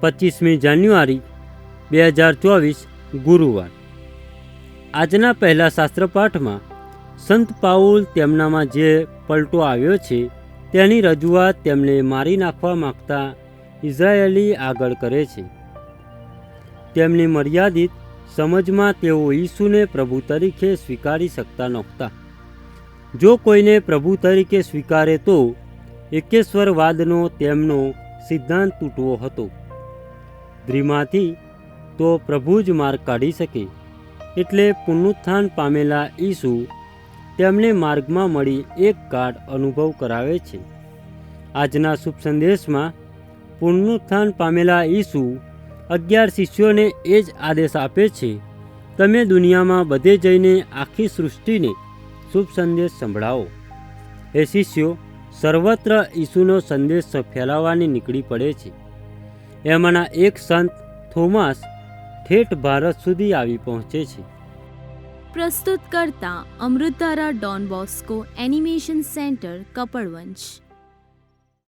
પચીસમી જાન્યુઆરી, બે હજાર ચોવીસ, ગુરુવાર. આજના પહેલા શાસ્ત્રપાઠમાં સંત પાઉલ તેમનામાં જે પલટો આવ્યો છે, તેની રજૂઆત તેમને મારી નાખવા માગતા ઇઝરાયેલી આગળ કરે છે. તેમની મર્યાદિત સમજમાં તેઓ ઈસુને પ્રભુ તરીકે સ્વીકારી શકતા નહોતા. જો કોઈને પ્રભુ તરીકે સ્વીકારે તો એકેશ્વરવાદનો તેમનો સિદ્ધાંત તૂટવો હતો. ધ્રીમાંથી તો પ્રભુ જ માર્ગ કાઢી શકે. એટલે પુનરુત્થાન પામેલા ઈસુ તેમને માર્ગમાં મળી એક ગાઢ અનુભવ કરાવે છે. આજના શુભ સંદેશમાં પુનરુત્થાન પામેલા ઈસુ અગિયાર શિષ્યોને એ જ આદેશ આપે છે, તમે દુનિયામાં બધે જઈને આખી સૃષ્ટિને શુભ સંદેશ સંભળાવો. એ શિષ્યો, સર્વત્ર ઈસુનો સંદેશ ફેલાવવાની નીકળી પડે છે. એમાંના એક સંત થોમાસ ઠેઠ ભારત સુધી આવી પહોંચે છે. પ્રસ્તુત કરતા અમૃતારા Don Bosco animation centre Kapadvanj